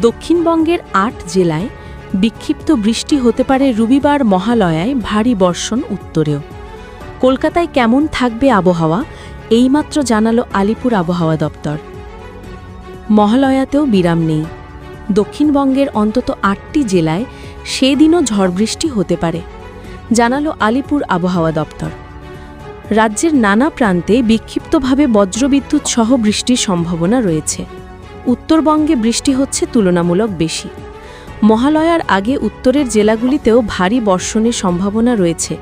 দক্ষিণবঙ্গের আট জেলায় বিক্ষিপ্ত বৃষ্টি হতে পারে রবিবার মহালয়ায় ভারী বর্ষণ উত্তরেও। কলকাতায় কেমন থাকবে আবহাওয়া? এইমাত্র জানালো আলিপুর আবহাওয়া দপ্তর। মহালয়াতেও বিরাম নেই। দক্ষিণবঙ্গের অন্তত আটটি জেলায় সেদিনও ঝড় বৃষ্টি হতে পারে, জানালো আলিপুর আবহাওয়া দপ্তর। রাজ্যের নানা প্রান্তে বিক্ষিপ্তভাবে বজ্রবিদ্যুৎ সহ বৃষ্টির সম্ভাবনা রয়েছে। উত্তরবঙ্গে বৃষ্টি হচ্ছে তুলনামূলক বেশি। মহালয়ার আগে উত্তরের জেলাগুলিতেও ভারী বর্ষণের সম্ভাবনা রয়েছে।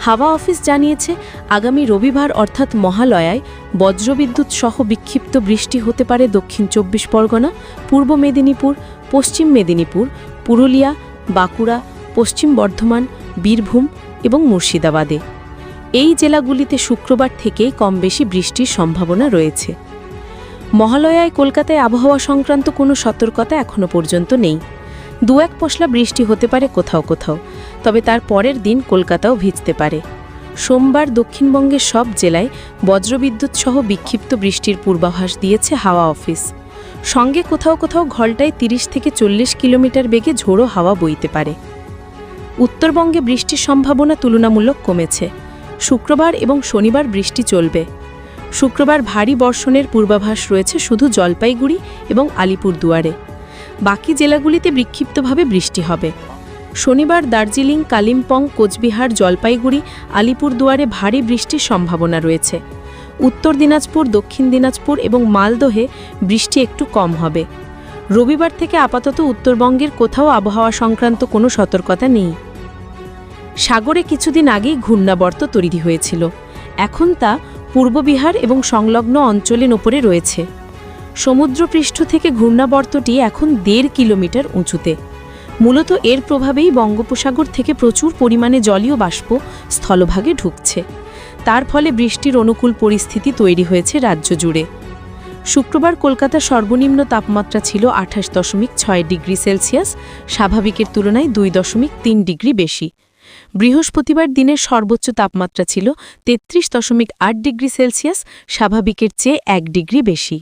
হাওয়া অফিস জানিয়েছে, আগামী রবিবার অর্থাৎ মহালয়ায় বজ্রবিদ্যুৎ সহ বিক্ষিপ্ত বৃষ্টি হতে পারে দক্ষিণ চব্বিশ পরগনা, পূর্ব মেদিনীপুর, পশ্চিম মেদিনীপুর, পুরুলিয়া, বাঁকুড়া, পশ্চিম বর্ধমান, বীরভূম এবং মুর্শিদাবাদে। এই জেলাগুলিতে শুক্রবার থেকেই কম বেশি বৃষ্টির সম্ভাবনা রয়েছে। মহালয়ায় কলকাতায় আবহাওয়া সংক্রান্ত কোনো সতর্কতা এখনও পর্যন্ত নেই। দু এক পশলা বৃষ্টি হতে পারে কোথাও কোথাও, তবে তার পরের দিন কলকাতাও ভিজতে পারে। সোমবার দক্ষিণবঙ্গের সব জেলায় বজ্রবিদ্যুৎ সহ বিক্ষিপ্ত বৃষ্টির পূর্বাভাস দিয়েছে হাওয়া অফিস। সঙ্গে কোথাও কোথাও ঘন্টায় তিরিশ থেকে চল্লিশ কিলোমিটার বেগে ঝোড়ো হাওয়া বইতে পারে। উত্তরবঙ্গে বৃষ্টির সম্ভাবনা তুলনামূলক কমেছে। শুক্রবার এবং শনিবার বৃষ্টি চলবে। শুক্রবার ভারী বর্ষণের পূর্বাভাস রয়েছে শুধু জলপাইগুড়ি এবং আলিপুরদুয়ারে। বাকি জেলাগুলিতে বিক্ষিপ্তভাবে বৃষ্টি হবে। শনিবার দার্জিলিং, কালিম্পং, কোচবিহার, জলপাইগুড়ি, আলিপুরদুয়ারে ভারী বৃষ্টির সম্ভাবনা রয়েছে। উত্তর দিনাজপুর, দক্ষিণ দিনাজপুর এবং মালদহে বৃষ্টি একটু কম হবে। রবিবার থেকে আপাতত উত্তরবঙ্গের কোথাও আবহাওয়া সংক্রান্ত কোনো সতর্কতা নেই। সাগরে কিছুদিন আগেই ঘূর্ণাবর্ত তৈরি হয়েছিল। এখন তা পূর্ববিহার এবং সংলগ্ন অঞ্চলের ওপরে রয়েছে। সমুদ্রপৃষ্ঠ থেকে ঘূর্ণাবর্তটি এখন দেড় কিলোমিটার উঁচুতে। মূলত এর প্রভাবেই বঙ্গোপসাগর থেকে প্রচুর পরিমাণে জলীয় বাষ্প স্থলভাগে ঢুকছে। তার ফলে বৃষ্টির অনুকূল পরিস্থিতি তৈরি হয়েছে রাজ্য জুড়ে। শুক্রবার কলকাতার সর্বনিম্ন তাপমাত্রা ছিল আঠাশ দশমিক ছয় ডিগ্রি সেলসিয়াস, স্বাভাবিকের তুলনায় দুই দশমিক তিন ডিগ্রি বেশি। বৃহস্পতিবার দিনের সর্বোচ্চ তাপমাত্রা ছিল তেত্রিশ দশমিক আট ডিগ্রি সেলসিয়াস, স্বাভাবিকের চেয়ে এক ডিগ্রি বেশি।